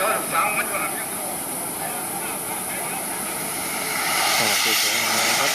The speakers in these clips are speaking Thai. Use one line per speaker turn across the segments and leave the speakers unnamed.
อ่าสวยๆนะครับ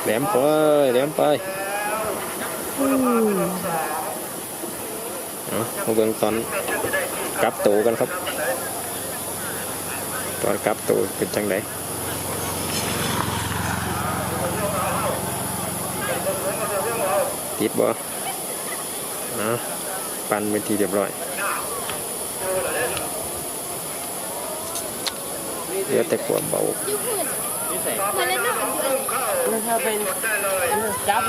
แห ลมไปแหลมไปอืมเอามาเบิ่งตอนกลับตัวกันครับ ตอนกลับตัวเป็นจังไดติดบ่นะปั่นเป็นทีเรียบร้อย เหลือแต่ความเบา
มันจะเป็นจับ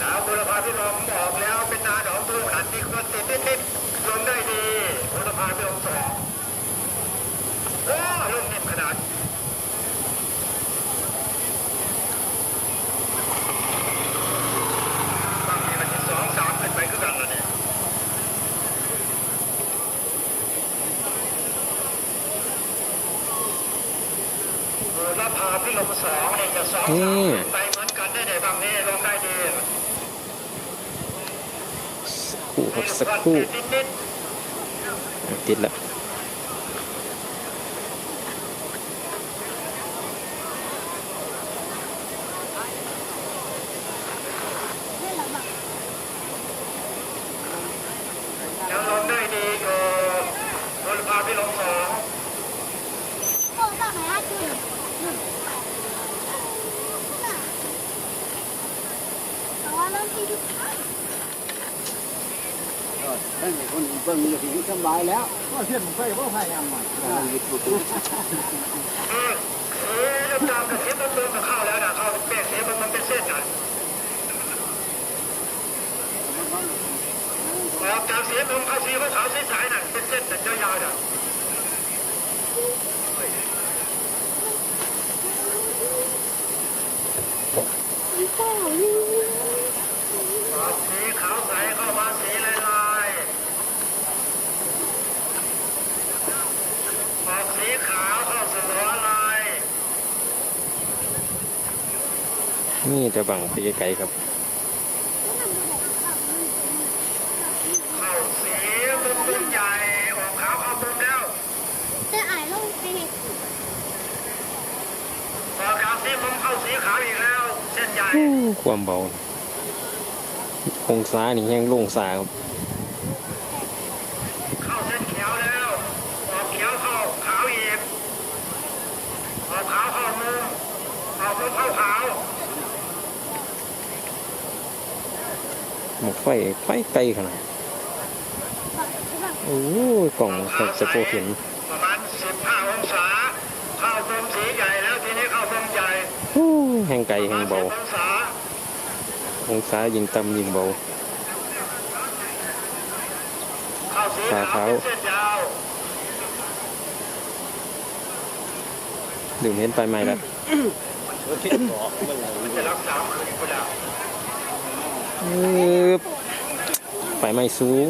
สาวบุรพาพิรมบอกแล้วเป็นนาหนองทุ่งขันที่คนติดติดติดลงได้ดีบุรพาพิรมสองโอ้ลงนิ่มขนาดบางทีมันสองสามขึ้นไปก็กันแล้วเนี่ยบุร พาพิรมสองเนี่ยจะสองสามขึ้นไปเหมือนกันได้ไหนบางนี้ลงได้ดี
คู่ครับสักครู่อะติดแล้ว
ยังลงได้ดีอยู่บนพาพี่ลงสอง
โอ้ตั้งหาจุด แต่าเริ่มที่
ตั้งแต่คนเบิ่งอยู่ที่สบายแล้วก็เสียนไฟก็พยายามมา
เออเออเริ่มตามกับเสียบนตัวกับเข้าแล้วนะเข้าเป็นเป๊กเสียบนมันเป็นเส้นนะออกจากเสียบนเข้าสีขาวๆสายๆน่ะเป็นเส้นแต่ยาวๆน่ะออกสีขาวใสเข้ามาสีลายๆออกสีขาวเข้าสู่หัวลาย
นี่จะบังไปไกลๆครับ
เข้าสีมุมมุมใหญ่ออกขาวเข้ามุมแล้ว
แต่อ่ายลงไปเห็น
ออกจากสีมุมเข้าสีขาว อีกแล้วเส้นใหญ่
ความเบาองศานี่แห้งลงศาครับ
เข้าเส้นเขียวแล้วออกเขียวเข้าขาวอีกออกขาวเข้ามุมออกมุมเข้าขาว
หมกไฟไฟไกลขนาดโอ้ยกล่องแทบจะโปเห็น
ประมาณ15องศาเข้ามุมสีใหญ่แล้วทีนี้เข้ามุมใหญ่
แห้งไกลแห้
มาง
เบา
องศา
องศายิงต่ำยิงเบา
ข้าสีขาวเส้นย
ดื่มเห็นไฟไหม้แล้ว
มันจะรักษาคืน ไฟ
ไหม้สูง